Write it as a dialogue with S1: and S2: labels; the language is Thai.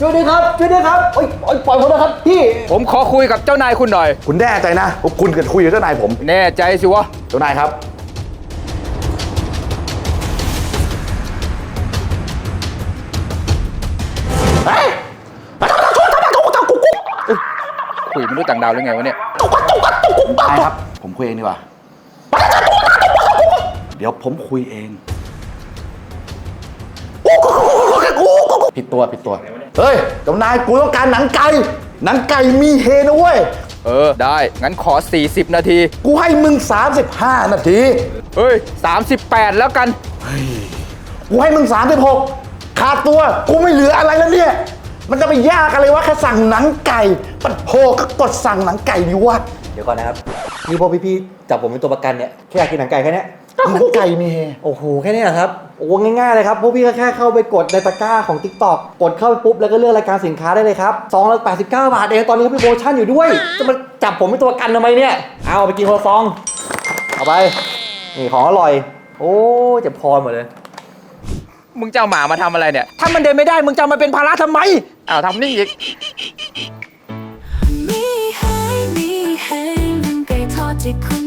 S1: ช่วยด้วยครับช่วยด้วยครับโอ้ยโอ้ยปล่อยผมนะครับพี่
S2: ผมขอคุยกับเจ้านายคุณหน่อย
S3: คุณแน่ใจนะว่าคุณเกิดคุยกับเจ้านายผม
S2: แน่ใจสิวะ
S3: เจ้านายครับ
S2: คุยมนุษย์ต่างดาวหรือไงวะเนี่ย
S3: นายครับ ผมคุยเองดีกว่า เดี๋ยวผมคุยเองผิดตัวผิดตัว เฮ้ยเจ้านายกูต้องการหนังไก่ หนังไก่มีเฮนะเว้ย
S2: เออ ได้ งั้นขอ 40 นาที
S3: กูให้มึง 35 นาที
S2: เฮ้ย 38 แล้วกัน
S3: กูให้มึง 36 ขาดตัว กูไม่เหลืออะไรแล้วเนี่ย มันจะไปยากอะไรวะแค่สั่งหนังไก่ปัดโพก็กดสั่งหนังไก่ดิวะ
S1: เดี๋ยวก่อนนะครับ นี่พวกพี่ๆจับผมเป็นตัวประกันเนี่ย แค่อยากกินหนังไก่แค่เนี้ย
S3: หนังไก่มีเฮ
S1: โอ้โหแค่นี้เหรอครับโอ้ง่ายๆเลยครับพวกพี่ก็แค่เข้าไปกดในตะกร้าของ TikTok กดเข้าไปปุ๊บแล้วก็เลือกรายการสินค้าได้เลยครับซองละ89 บาทเองตอนนี้เขามีโปรโมชั่นอยู่ด้วยจะมาจับผมเป็นตัวประกันทำไมเนี่ย เอาไปกินคนละซอง เอาไป นี่ของอร่อย โอ้เจ็บคอหมดเลย
S2: มึงจะเอาหมามาทำอะไรเนี่ย ถ้ามันเดินไม่ได้มึงจะเอามาเป็นภาระทำไมอ้าวทำนี่อีก
S4: มีให้มีให้หนังไก่ทอดที่คุ